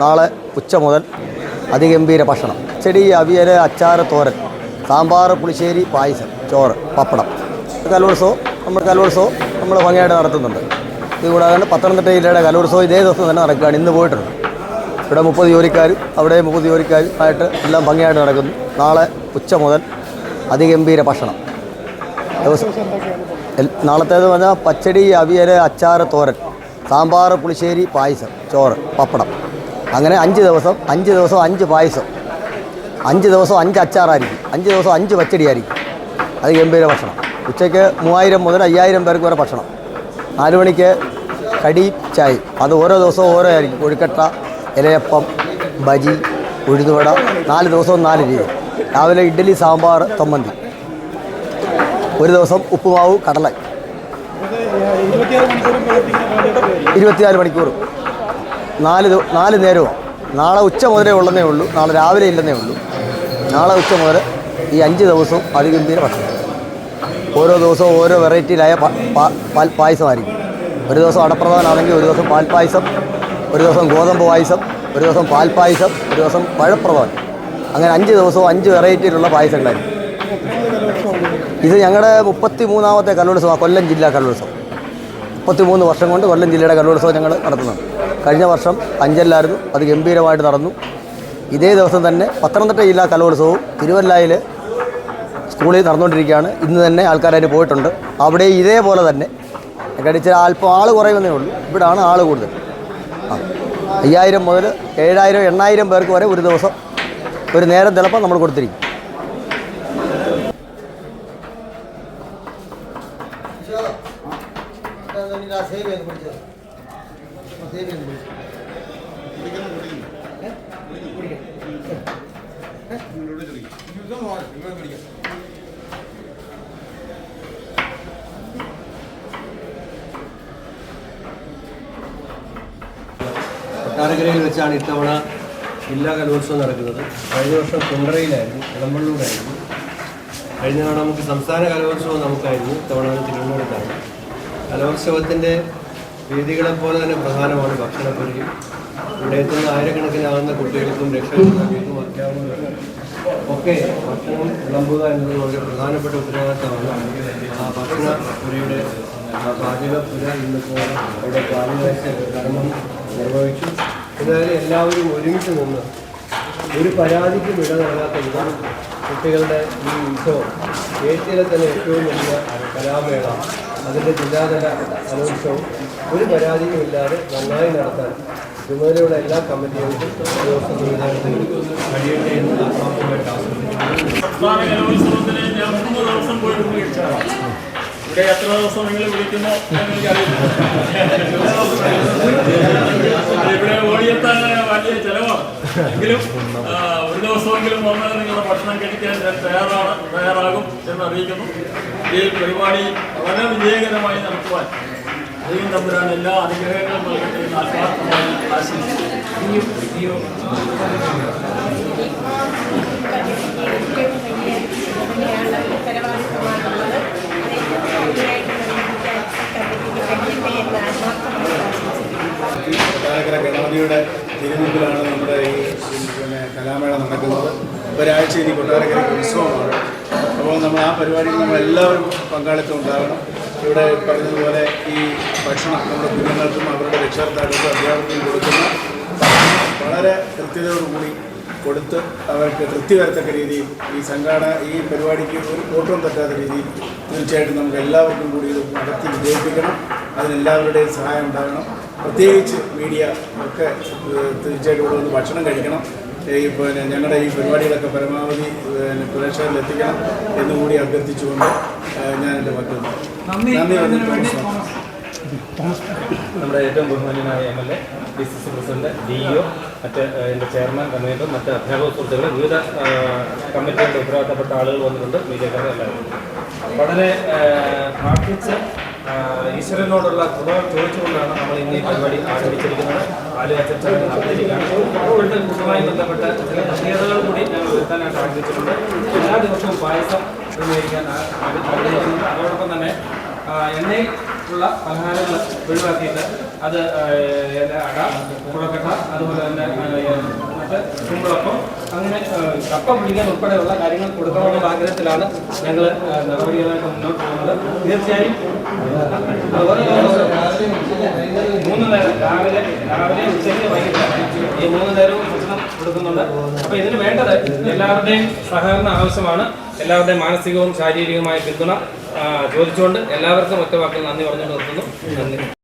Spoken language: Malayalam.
നാളെ ഉച്ച മുതൽ അതിഗംഭീര ഭക്ഷണം. ചെടി അവിയൽ അച്ചാർ തോരൻ സാമ്പാർ പുളിശ്ശേരി പായസം ചോറ് പപ്പടം. കലോത്സവം നമ്മൾ കലോത്സവം നമ്മൾ ഭംഗിയായിട്ട് നടത്തുന്നുണ്ട്. ഇതുകൂടാതെ പത്തനംതിട്ട ജില്ലയുടെ കലോത്സവം ഇതേ ദിവസം തന്നെ നടക്കുകയാണ്. ഇന്ന് പോയിട്ടുണ്ട്. ഇവിടെ മുപ്പത് ജോലിക്കാരും അവിടെ മുപ്പത് ജോലിക്കാരും ആയിട്ട് എല്ലാം ഭംഗിയായിട്ട് നടക്കുന്നു. നാളെ ഉച്ച മുതൽ അതിഗംഭീര ഭക്ഷണം. ദിവസം നാളത്തേത് പറഞ്ഞാൽ പച്ചടി അവിയൽ അച്ചാർ തോരൻ സാമ്പാർ പുളിശ്ശേരി പായസം ചോറ് പപ്പടം. അങ്ങനെ അഞ്ച് ദിവസം അഞ്ച് ദിവസം അഞ്ച് പായസം. അഞ്ച് ദിവസം അഞ്ച് അച്ചാറായിരിക്കും. അഞ്ച് ദിവസം അഞ്ച് പച്ചടിയായിരിക്കും. അത് ഗംഭീര ഭക്ഷണം. ഉച്ചയ്ക്ക് മൂവായിരം മുതൽ അയ്യായിരം പേർക്ക് വരെ ഭക്ഷണം. നാല് മണിക്ക് കടി ചായ. അത് ഓരോ ദിവസവും ഓരോ ആയിരിക്കും കൊഴുക്കട്ട ഇലയപ്പം ബജി ഉഴുന്നുവട. നാല് ദിവസവും നാല് രീതി. രാവിലെ ഇഡ്ഡലി സാമ്പാർ തൊമ്മന്തി. ഒരു ദിവസം ഉപ്പുമാവ് കടല. ഇരുപത്തിനാല് മണിക്കൂർ നാല് നാല് നേരവും. നാളെ ഉച്ച മുതലേ ഉള്ളതേ ഉള്ളൂ. നാളെ രാവിലെ ഇല്ലെന്നേ ഉള്ളൂ. നാളെ ഉച്ച മുതൽ ഈ അഞ്ച് ദിവസവും അതിഗംഭീര ഭക്ഷണം? ഓരോ ദിവസവും ഓരോ വെറൈറ്റിയിലായ പാൽ പായസമായിരിക്കും. ഒരു ദിവസം അടപ്രധാനാണെങ്കിൽ ഒരു ദിവസം പാൽ പായസം ഒരു ദിവസം ഗോതമ്പ് പായസം ഒരു ദിവസം പാൽ പായസം ഒരു ദിവസം പഴപ്രധാൻ അങ്ങനെ അഞ്ച് ദിവസവും അഞ്ച് വെറൈറ്റിയിലുള്ള പായസങ്ങളായിരിക്കും. ഇത് ഞങ്ങളുടെ മുപ്പത്തി മൂന്നാമത്തെ കലോത്സവമാണ് കൊല്ലം ജില്ലാ കലോത്സവം. മുപ്പത്തി മൂന്ന് വർഷം കൊണ്ട് കൊല്ലം ജില്ലയുടെ കലോത്സവം ഞങ്ങൾ നടത്തുന്നുണ്ട്. കഴിഞ്ഞ വർഷം അഞ്ചല്ലായിരുന്നു അത് ഗംഭീരമായിട്ട് നടന്നു. ഇതേ ദിവസം തന്നെ പത്തനംതിട്ട ജില്ലാ കലോത്സവവും തിരുവല്ലയിൽ സ്കൂളിൽ നടന്നുകൊണ്ടിരിക്കുകയാണ്. ഇന്ന് തന്നെ ആൾക്കാരായിട്ട് പോയിട്ടുണ്ട്. അവിടെ ഇതേപോലെ തന്നെ കടിച്ച അല്പം ആൾ കുറയുമെന്നേ ഉള്ളൂ. ഇവിടാണ് ആൾ കൂടുതൽ. അയ്യായിരം മുതൽ ഏഴായിരം എണ്ണായിരം പേർക്ക് വരെ ഒരു ദിവസം ഒരു നേരം തിളപ്പം നമ്മൾ കൊടുത്തിരിക്കും. കൊട്ടാരക്കരയിൽ വെച്ചാണ് ഇത്തവണ ജില്ലാ കലോത്സവം നടക്കുന്നത്. കഴിഞ്ഞ വർഷം കുണ്ടറയിലായിരുന്നു ഇളമ്പള്ളൂരായിരുന്നു. കഴിഞ്ഞ തവണ നമുക്ക് സംസ്ഥാന കലോത്സവം നമുക്കായിരുന്നു ഇത്തവണ തിരുവനന്തപുരത്താണ് കലോത്സവത്തിന്റെ വേദികളെ പോലെ തന്നെ പ്രധാനമാണ് ഭക്ഷണപ്പൊരിയും ഇവിടെ എത്തുന്ന ആയിരക്കണക്കിനാകുന്ന കുട്ടികൾക്കും രക്ഷകർത്താക്കൾക്കും അധ്യാപകർക്കും ഒക്കെ ഭക്ഷണം വിളമ്പുക എന്നത് വളരെ പ്രധാനപ്പെട്ട ഉത്തരവാദിത്തമാണ്. ആ ഭക്ഷണ പുരയുടെ പുര പാചകപ്പുര ഇന്നിപ്പോൾ അവിടെ പാലുകാഴ്ച കർമ്മം നിർവഹിച്ചു. എന്തായാലും എല്ലാവരും ഒരുമിച്ച് നിന്ന് ഒരു പരാതിക്ക് വിട നൽകാത്ത വിധം കുട്ടികളുടെ ഈ ഉത്സവം ഏഷ്യയിലെ തന്നെ ഏറ്റവും വലിയ കലാമേള അതിന്റെ ജില്ലാതല കലോത്സവം. ഒരു പരാതിയും ഇല്ലാതെ നന്നായി നടത്താൻ ചുമതലയുള്ള എല്ലാ കമ്മിറ്റികൾക്കും ഇവിടെ എത്ര ദിവസം നിങ്ങൾ വിളിക്കുന്നു എന്ന് എനിക്കറിയില്ല ഇവിടെ ഓടിയെത്താൻ വലിയ ചെലവാണ് എങ്കിലും ഒരു ദിവസമെങ്കിലും വന്ന് നിങ്ങളുടെ ഭക്ഷണം കഴിക്കാൻ ഞാൻ തയ്യാറാണ് തയ്യാറാകും എന്ന് അറിയിക്കുന്നു. ഈ പരിപാടി വളരെ വിജയകരമായി നടത്തുവാൻ ദൈവം തമ്പുരാൻ എല്ലാ അനുഗ്രഹങ്ങളും നൽകട്ടെ എന്ന് ആത്മാർത്ഥമായി ആശംസിക്കുന്നു. തിരുമുമ്പിലാണ് നമ്മുടെ ഈ പിന്നെ കലാമേള നടക്കുന്നത്. ഒരാഴ്ച ഇനി കൊട്ടാരക്കരയ്ക്ക് ഉത്സവമാണ്. അപ്പോൾ നമ്മൾ ആ പരിപാടിയിൽ നമ്മൾ എല്ലാവരും പങ്കാളിത്തം ഉണ്ടാകണം. ഇവിടെ പറഞ്ഞതുപോലെ ഈ ഭക്ഷണം നമ്മുടെ കുഞ്ഞുങ്ങൾക്കും അവരുടെ രക്ഷകർത്താക്കൾക്കും അധ്യാപകർക്കും കൊടുക്കുന്ന വളരെ കൃത്യതയോടുകൂടി കൊടുത്ത് അവർക്ക് തൃപ്തി വരത്തക്ക രീതിയിൽ ഈ സംഘാടന ഈ പരിപാടിക്ക് ഒരു കൂട്ടം തട്ടാത്ത രീതിയിൽ തീർച്ചയായിട്ടും നമുക്ക് എല്ലാവർക്കും കൂടി ഇത് നടത്തി വിജയിപ്പിക്കണം. അതിനെല്ലാവരുടെയും സഹായം ഉണ്ടാകണം. പ്രത്യേകിച്ച് മീഡിയ ഒക്കെ തീർച്ചയായിട്ടും ഇവിടെ വന്ന് ഭക്ഷണം കഴിക്കണം. ഈ പിന്നെ ഞങ്ങളുടെ ഈ പരിപാടികളൊക്കെ പരമാവധി പ്രേക്ഷകരിൽ എത്തിക്കണം എന്നുകൂടി അഭ്യർത്ഥിച്ചുകൊണ്ട് ഞാൻ എന്റെ മക്കൾ നന്ദി. നന്ദി നമ്മുടെ ഏറ്റവും ബഹുമാന്യനായ M L A D C C president D EO മറ്റ് എന്റെ ചെയർമാൻ കൺവീനർ മറ്റ് അധ്യാപക സുഹൃത്തുക്കൾ വിവിധ കമ്മിറ്റികളുടെ ഉത്തരവാദിത്തപ്പെട്ട ആളുകൾ വന്നിട്ടുണ്ട് മീഡിയക്കാരെ എല്ലാവരും. വളരെ പ്രാർത്ഥിച്ച് ഈശ്വരനോടുള്ള കൃപ ചോദിച്ചുകൊണ്ടാണ് നമ്മൾ ഇന്ന് ഈ പരിപാടി ആരംഭിച്ചിരിക്കുന്നത്. ഇപ്പോഴത്തെ കുടുംബമായി ബന്ധപ്പെട്ട ചില പ്രത്യേകതകൾ കൂടി ഞങ്ങൾ വരുത്താനായിട്ട് ആഗ്രഹിച്ചിട്ടുണ്ട്. എല്ലാ ദിവസവും പായസം ക്രമീകരിക്കാൻ ആഗ്രഹിക്കുന്നുണ്ട്. അതോടൊപ്പം തന്നെ എണ്ണയിൽ ഉള്ള പലഹാരങ്ങൾ ഒഴിവാക്കിയിട്ട് അത് അട കുളക്കട്ട അതുപോലെ തന്നെ മറ്റേ കുമ്പളപ്പം അങ്ങനെ കപ്പ പിടിക്കാൻ ഉൾപ്പെടെയുള്ള കാര്യങ്ങൾ കൊടുക്കണമെന്നുള്ള ആഗ്രഹത്തിലാണ് ഞങ്ങൾ നടപടികളായിട്ട് മുന്നോട്ട് പോകുന്നത്. തീർച്ചയായും മൂന്ന് നേരം രാവിലെ രാവിലെ ഉച്ചയ്ക്ക് വൈകിട്ട് ഈ മൂന്ന് നേരവും ഭക്ഷണം കൊടുക്കുന്നുണ്ട്. അപ്പൊ ഇതിന് വേണ്ടത് എല്ലാവരുടെയും സഹകരണ ആവശ്യമാണ്. എല്ലാവരുടെയും മാനസികവും ശാരീരികവുമായ പിന്തുണ ചോദിച്ചുകൊണ്ട് എല്ലാവർക്കും ഒറ്റ വാക്കിൽ നന്ദി പറഞ്ഞുകൊണ്ട് നിർത്തുന്നു. നന്ദി.